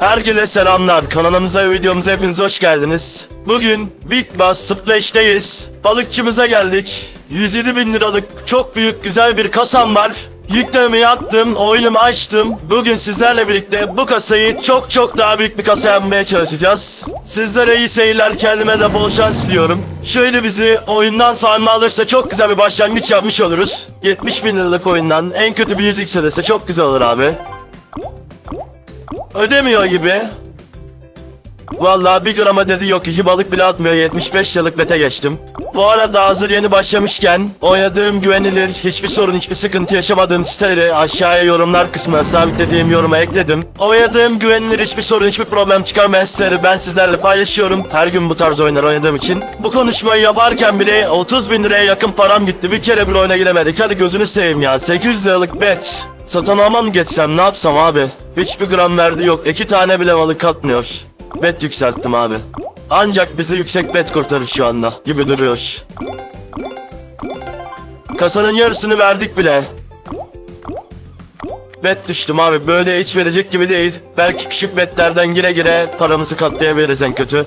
Herkese selamlar. Kanalımıza ve videomuza hepiniz hoş geldiniz. Bugün Big Bass Splash'teyiz. Balıkçımıza geldik. 107 bin liralık çok büyük güzel bir kasam var. Yüklememi yaptım, oyunumu açtım. Bugün sizlerle birlikte bu kasayı çok çok daha büyük bir kasa yapmaya çalışacağız. Sizlere iyi seyirler, kendime de bol şans diliyorum. Şöyle bizi oyundan farmı alırsa çok güzel bir başlangıç yapmış oluruz. 70 bin liralık oyundan en kötü bir 100 yükselirse çok güzel olur abi. Ödemiyor gibi. Vallahi bir grama dedi yok iki balık bile atmıyor 75 yıllık bete geçtim. Bu arada hazır yeni başlamışken oynadığım güvenilir hiçbir sorun hiçbir sıkıntı yaşamadığım siteleri aşağıya yorumlar kısmına sabitlediğim yoruma ekledim. Oynadığım güvenilir hiçbir sorun hiçbir problem çıkarmayan siteleri ben sizlerle paylaşıyorum. Her gün bu tarz oyunlar oynadığım için. Bu konuşmayı yaparken bile 30 bin liraya yakın param gitti. Bir kere bir oyuna giremedik. Hadi gözünü seveyim ya. 800 liralık bet. Satın alma mı geçsem ne yapsam abi? Hiçbir gram verdi yok. İki tane bile balık katmıyor. Bet yükselttim abi. Ancak bizi yüksek bet kurtarır şu anda gibi duruyor. Kasanın yarısını verdik bile. Bet düştüm abi böyle hiç verecek gibi değil. Belki küçük betlerden gire gire paramızı katlayabiliriz en kötü.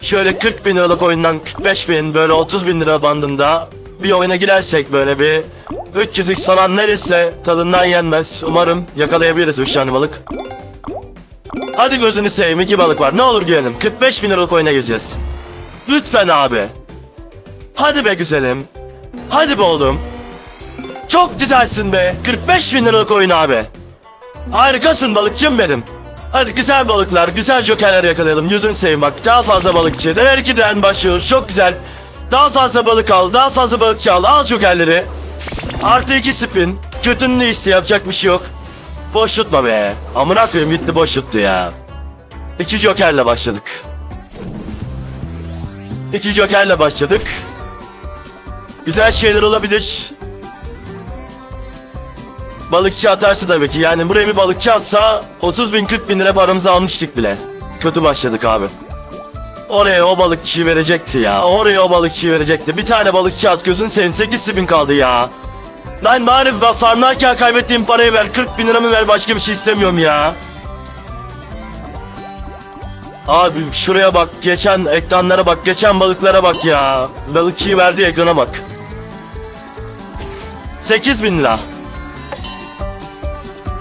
Şöyle 40 bin liralık oyundan 45 bin böyle 30 bin lira bandında bir oyuna girersek böyle bir 300x falan neredeyse tadından yenmez. Umarım yakalayabiliriz 3 tane balık. Hadi gözünü seveyim iki balık var ne olur girelim 45 bin liralık oyuna gireceğiz. Lütfen abi. Hadi be güzelim. Hadi be oğlum. Çok güzelsin be. 45 bin liralık oyun abi. Harikasın balıkçım benim. Hadi güzel balıklar, güzel jokerler yakalayalım. Yüzün seveyim bak. Daha fazla balıkçı. Dever 2'den başlıyoruz. Çok güzel. Daha fazla balık al, daha fazla balıkçı al. Al jokerleri. Artı 2 spin. Kötünün iyisi yapacak bir şey yok. Boş tutma be. Amına koyayım gitti boş tuttu ya. İki jokerle başladık. İki jokerle başladık. Güzel şeyler olabilir. Balıkçı atarsa tabii ki. Yani buraya bir balıkçı atsa 30 bin 40 bin lira paramızı almıştık bile. Kötü başladık abi. Oraya o balıkçıyı verecekti ya. Oraya o balıkçıyı verecekti. Bir tane balıkçı at gözün seveyim 8 bin kaldı ya. Lan bari ben farmlarken kaybettiğim parayı ver 40 bin liramı ver başka bir şey istemiyorum ya. Abi şuraya bak geçen ekranlara bak geçen balıklara bak ya. Balıkçıyı verdi ekrana bak. 8 bin lira.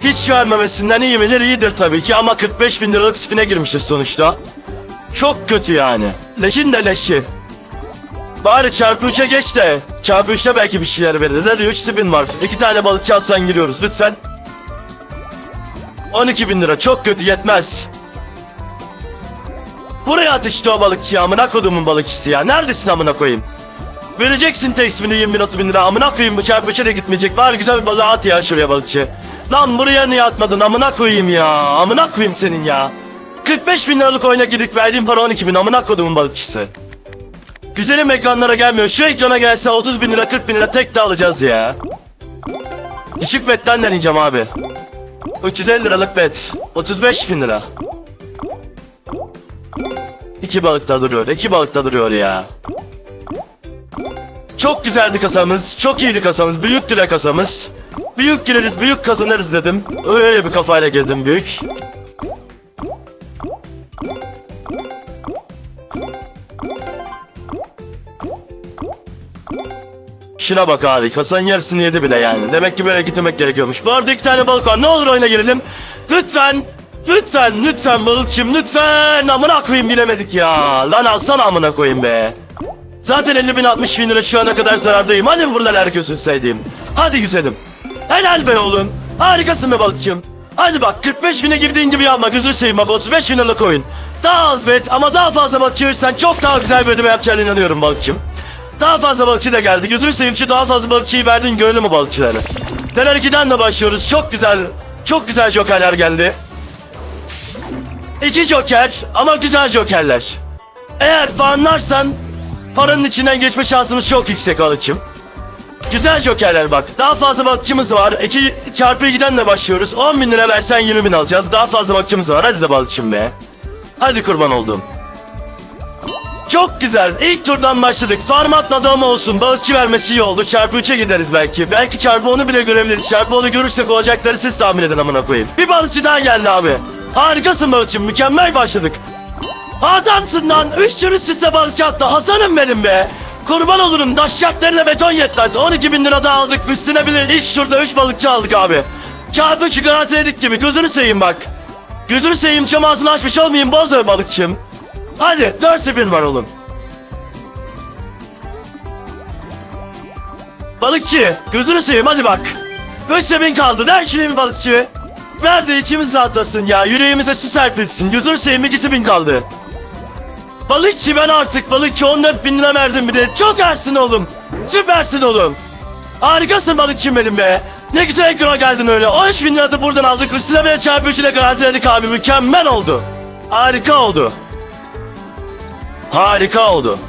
Hiç vermemesinden iyi midir iyidir tabii ki ama 45 bin liralık spine girmişiz sonuçta. Çok kötü yani. Leşin de leşi. Bari çarpı 3'e geç de çarpı 3'te belki bir şeyler veririz. Hadi 3 spin var. 2 tane balıkçı atsan giriyoruz lütfen. 12 bin lira çok kötü yetmez. Buraya at işte o balıkçıyı amına kodumun balıkçısı ya. Neredesin amına koyayım? Vereceksin tek ismini 20 bin 30 bin lira amına koyayım bu çarpı 3'e de gitmeyecek. Bari güzel bir balığı at ya şuraya balıkçı. Lan buraya niye atmadın amına koyayım ya. Amına koyayım senin ya. 45 bin liralık oyuna gidip verdiğim para 12 bin amına kodumun balıkçısı. Güzelim ekranlara gelmiyor. Şu ekrana gelse 30 bin lira 40 bin lira tek de alacağız ya. Düşük betten deneyeceğim abi. 350 liralık bet. 35 bin lira. İki balıkta duruyor. iki balıkta duruyor ya. Çok güzeldi kasamız. Çok iyiydi kasamız. Büyüktü de kasamız. Büyük gireriz, büyük kazanırız dedim. Öyle bir kafayla girdim büyük. Şuna bak abi kasanın yarısını yedi bile yani. Demek ki böyle gitmemek gerekiyormuş. Bu arada iki tane balık var. Ne olur oyuna girelim. Lütfen. Lütfen lütfen balıkçım lütfen. Amına koyayım bilemedik ya. Lan alsana amına koyayım be. Zaten 50 bin 60 bin lira şu ana kadar zarardayım. Hadi buradan herkesin sevdiğim. Hadi güzelim. Helal be oğlum. Harikasın be balıkçım. Hadi bak 45 bine girdiğin gibi yapma gözünü seveyim bak 35 bin liralık oyun. Daha az bet ama daha fazla balıkçı verirsen çok daha güzel bir ödeme yapacağına inanıyorum balıkçım. Daha fazla balıkçı da geldi. Gözümü seveyim daha fazla balıkçıyı verdin görelim mi balıkçıları. Neler 2'den de başlıyoruz. Çok güzel, çok güzel jokerler geldi. İki joker ama güzel jokerler. Eğer fanlarsan paranın içinden geçme şansımız çok yüksek alıçım. Güzel jokerler bak. Daha fazla balıkçımız var. 2 çarpı 2'den de başlıyoruz. 10 bin lira versen 20 bin alacağız. Daha fazla balıkçımız var. Hadi de balıkçım be. Hadi kurban oldum. Çok güzel. İlk turdan başladık. Farm atmadı ama olsun. Balıkçı vermesi iyi oldu. Çarpı 3'e gideriz belki. Belki çarpı onu bile görebiliriz. Çarpı onu görürsek olacakları siz tahmin edin amına koyayım. Bir balıkçı daha geldi abi. Harikasın balıkçım mükemmel başladık. Adamsın lan. Üç tur üst üste balıkçı attı. Hasan'ım benim be. Kurban olurum. Daşşaklarına beton yetmez. 12 bin lira daha aldık. Üstüne de ilk şurada 3 balıkçı aldık abi. Çarpı üçü garantiledik gibi. Gözünü seveyim bak. Gözünü seveyim çam ağzını açmış olmayayım. Boz balıkçım. Hadi 4 spin var oğlum. Balıkçı gözünü seveyim hadi bak. 3 spin kaldı. Der bir balıkçı. Ver de içimiz rahatlasın ya. Yüreğimize su serpilsin. Gözünü seveyim 2 spin kaldı. Balıkçı ben artık balıkçı 14 bin lira verdim bir de. Çok ersin oğlum. Süpersin oğlum. Harikasın balıkçım benim be. Ne güzel ekrana geldin öyle. 13 bin lira da buradan aldık. Üstüne bile çarpı üçüne garantiledik abi. Mükemmel oldu. Harika oldu. Harika oldu.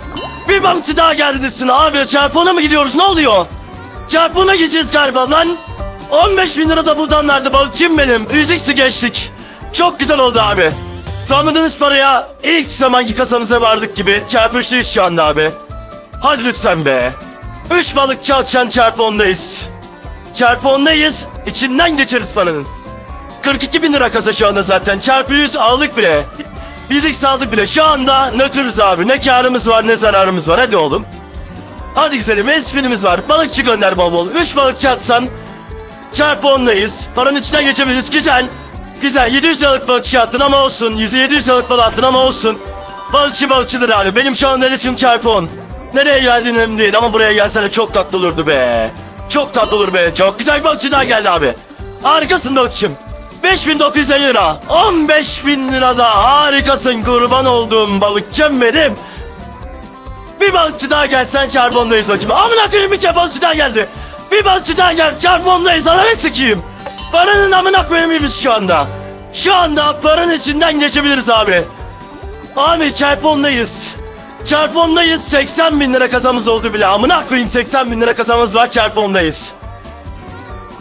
Bir balıkçı daha geldi üstüne. Abi çarpı ona mı gidiyoruz? Ne oluyor? Çarpı ona gideceğiz galiba lan. 15 bin lira da buradan verdi balıkçım benim. Üzüksü geçtik. Çok güzel oldu abi. Sanmadığınız paraya ilk zamanki kasamıza vardık gibi çarpı üçlüyüz şu anda abi. Hadi lütfen be. Üç balık çalışan çarpı ondayız. Çarpı ondayız. İçinden geçeriz paranın. 42 bin lira kasa şu anda zaten. Çarpı 100 aldık bile. Fizik saldık bile. Şu anda nötrüz abi. Ne karımız var ne zararımız var. Hadi oğlum. Hadi güzelim. Esprimiz var. Balıkçı gönder bol bol. 3 balık çatsan çarpı ondayız. Paranın içinden geçebiliriz. Güzel. Güzel. 700 liralık balıkçı attın ama olsun. 100 700 liralık balık attın ama olsun. Balıkçı balıkçıdır abi. Benim şu an hedefim çarpı 10. Nereye geldiğin önemli değil ama buraya gelsene çok tatlı olurdu be. Çok tatlı olur be. Çok güzel balıkçı daha geldi abi. Harikasın balıkçım. 5950 lira. 15 bin lira da harikasın kurban olduğum balıkçım benim. Bir balıkçı daha gelsen çarbondayız bacım. Amına koyayım bir balıkçı daha geldi. Bir balıkçı daha gel çarbondayız ananı sikeyim. Paranın amına koyayım biz şu anda. Şu anda paranın içinden geçebiliriz abi. Abi çarpondayız. Çarpondayız 80 bin lira kazamız oldu bile. Amına koyayım 80 bin lira kazamız var çarpondayız.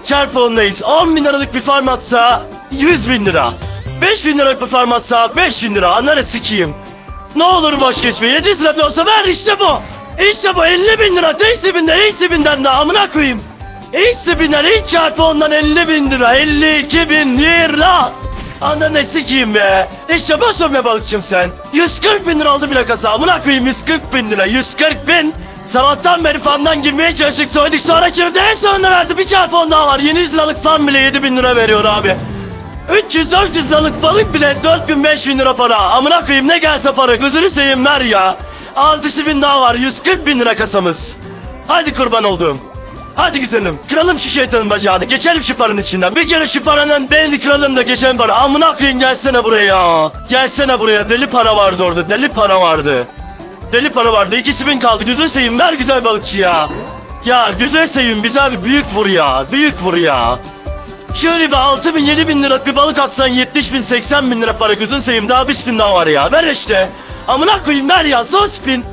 Çarpondayız. 10 bin liralık bir farm atsa 100 bin lira. 5 bin liralık bir farm atsa 5 bin lira. Anları sikeyim. Ne olur boş geçme. 700 lira bile olsa ver işte bu. İşte bu 50 bin lira. Teysi binden, iyisi binden de amına koyayım. İyisi binden, ilk çarpı ondan 50 bin lira. 52 bin lira. Ananı sikeyim be. İşte boş be balıkçım sen. 140 bin lira oldu bile kasa. Amına koyayım 140 bin lira. 140 bin. Sabahtan beri farmdan girmeye çalıştık soyduk sonra çırptı en sonunda verdi bir çarpı on daha var 700 liralık farm bile 7 bin lira veriyor abi 300-400 liralık balık bile 4000 5000 lira para amına koyayım ne gelse para gözünü seveyim ver ya 6 bin daha var 140 bin lira kasamız Hadi kurban olduğum Hadi güzelim kıralım şu şeytanın bacağını geçelim şu paranın içinden bir kere şu paranın belini kıralım da geçen para amına koyayım gelsene buraya Gelsene buraya deli para vardı orada deli para vardı Deli para vardı. İkisi bin kaldı. Gözünü seveyim. Ver güzel balıkçı ya. Ya güzel seveyim. Bize abi büyük vur ya. Büyük vur ya. Şöyle bir 6 bin 7 bin lira bir balık atsan 70 bin 80 bin lira para gözünü seveyim. Daha 5 bin daha var ya. Ver işte. Amına koyayım ver ya. Son spin.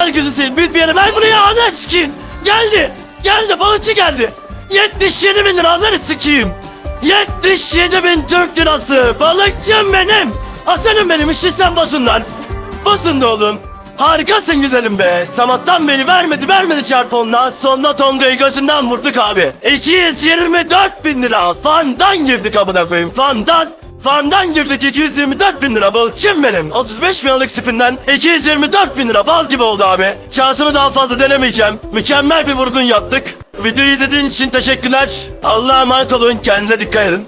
Ver gözünü seveyim. Büyük bir yere ver bunu ya. Hadi sikeyim. Geldi. Geldi. Balıkçı geldi. 77 bin lira. Hadi sikeyim. 77 bin Türk lirası. Balıkçım benim. Hasanım benim. İşte sen basından. Basın da oğlum. Harikasın güzelim be. Samattan beni vermedi vermedi çarponla. Sonunda Tonga'yı gözünden vurduk abi. 224 bin lira. Fandan girdik amına koyayım. Fandan. Fandan girdik 224 bin lira balıkçım benim 35 bin liralık spinden 224 bin lira bal gibi oldu abi Şansımı daha fazla denemeyeceğim Mükemmel bir vurgun yaptık Videoyu izlediğiniz için teşekkürler Allah'a emanet olun kendinize dikkat edin